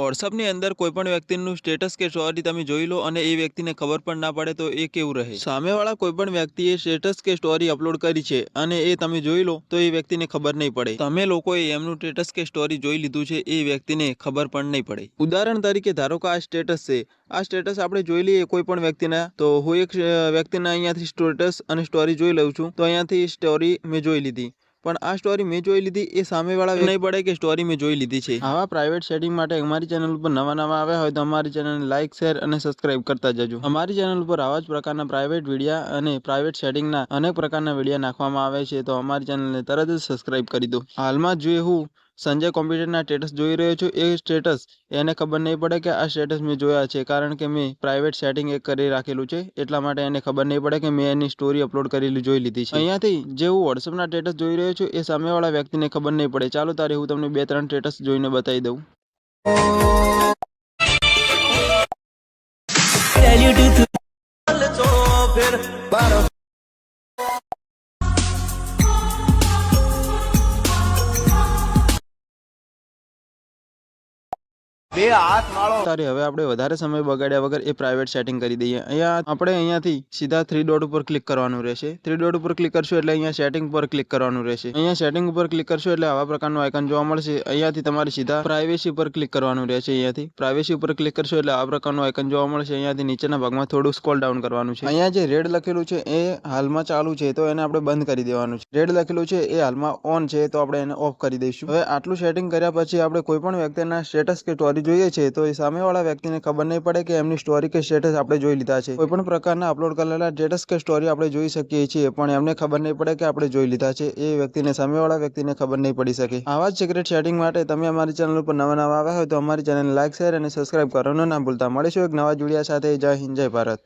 વોટ્સઅપની અંદર કોઈ પણ વ્યક્તિનું સ્ટેટસ કે સ્ટોરી તમે જોઈ લો અને એ વ્યક્તિને ખબર પણ ના પડે તો એ કેવું રહે. સામેવાળા કોઈ પણ વ્યક્તિએ સ્ટેટસ કે સ્ટોરી અપલોડ કરી છે અને એ તમે જોઈ લો તો એ વ્યક્તિને ખબર નહીં પડે. તમે લોકોએ એમનું સ્ટેટસ કે સ્ટોરી જોઈ લીધું છે એ વ્યક્તિને ખબર પણ નહીં પડે. ઉદાહરણ તરીકે ધારો કે આ સ્ટેટસ છે. આ સ્ટેટસ આપણે જોઈ લઈએ કોઈ પણ વ્યક્તિના. તો હું એક વ્યક્તિના અહીંયાથી સ્ટેટસ અને સ્ટોરી જોઈ લઉં છું. તો અહીંયાથી સ્ટોરી મેં જોઈ લીધી. પણ આ સ્ટોરી મેં જોઈ લીધી. એ સામેવાળા નહીં પડે કે સ્ટોરી મેં જોઈ લીધી છે. આવા પ્રાઇવેટ સેટિંગ માટે અમારી ચેનલ ઉપર નવા નવા આવ્યા હોય તો અમારી ચેનલને લાઇક શેર અને સબસ્ક્રાઇબ કરતા જજો. અમારી ચેનલ ઉપર આવા જ પ્રકારના પ્રાઇવેટ વિડીયા અને પ્રાઇવેટ સેટિંગના અનેક પ્રકારના વિડીયા નાખવામાં આવે છે. તો અમારી ચેનલને તરત જ સબસ્ક્રાઇબ કરી દો. હાલમાં જે હું સંજય કોમ્પ્યુટરના સ્ટેટસ જોઈ રહ્યો છું. એ સ્ટેટસ એને ખબર નહીં પડે કે આ સ્ટેટસ મેં જોયા છે. કારણ કે મેં પ્રાઇવેટ સેટિંગ એક કરી રાખેલું છે. એટલા માટે એને ખબર નહીં પડે કે મેં એની સ્ટોરી અપલોડ કરેલી જોઈ લીધી છે. અહીંયાથી જે હું વોટ્સઅપના સ્ટેટસ જોઈ રહ્યો છું એ સામેવાળા વ્યક્તિને ખબર નહીં પડે. ચાલો તારે હું તમને બે ત્રણ સ્ટેટસ જોઈને બતાવી દઉં. Tell હાથ to તારે હવે આપણે વધારે સમય બગાડ્યા વગર એ પ્રાઇવેટ સેટિંગ કરી દઈએ. અહીંયા આપણે અહીંયાથી સીધા થ્રી ડોટ ઉપર ક્લિક કરવાનું રહેશે. થ્રી ડોટ ઉપર ક્લિક કરશું એટલે અહીંયા સેટિંગ પર ક્લિક કરવાનું રહેશે. અહીંયા સેટિંગ ઉપર ક્લિક કરશું એટલે આવા પ્રકારનું આઇકન જોવા મળશે. અહીંયાથી તમારે સીધા પ્રાઇવેસી પર ક્લિક કરવાનું રહેશે અહીંયાથી. પ્રાઇવેસી ઉપર ક્લિક કરશો એટલે આ પ્રકારનું આઇકન જોવા મળશે. અહીંયાથી નીચેના ભાગમાં થોડું સ્કોલ ડાઉન કરવાનું છે. અહીંયા જે રેડ લખેલું છે એ હાલમાં ચાલુ છે, તો એને આપણે બંધ કરી દેવાનું છે. રેડ લખેલું છે એ હાલમાં ઓન છે, તો આપણે એને ઓફ કરી દઈશું. હવે આટલું સેટિંગ કર્યા પછી આપણે કોઈ પણ વ્યક્તિના સ્ટેટસ કે સ્ટોરી જોઈએ છે, તો એ સામેવાળા વ્યક્તિને ખબર નહીં પડે કે એમની સ્ટોરી કે સ્ટેટસ આપણે જોઈ લીધા છે. કોઈ પણ પ્રકારના અપલોડ કરેલા સ્ટેટસ કે સ્ટોરી આપણે જોઈ શકીએ છીએ, પણ એમને ખબર નહીં પડે કે આપણે જોઈ લીધા છે. એ વ્યક્તિને, સામેવાળા વ્યક્તિને ખબર નહીં પડી શકે. આવા જ સિક્રેટ સેટિંગ માટે તમે અમારી ચેનલ ઉપર નવા નવા આવ્યા હોય તો અમારી ચેનલ લાઇક શેર અને સબસ્ક્રાઇબ કરવાનું ના ભૂલતા. મળીશું એક નવા જોડિયા સાથે. જય હિન્દ, જય ભારત.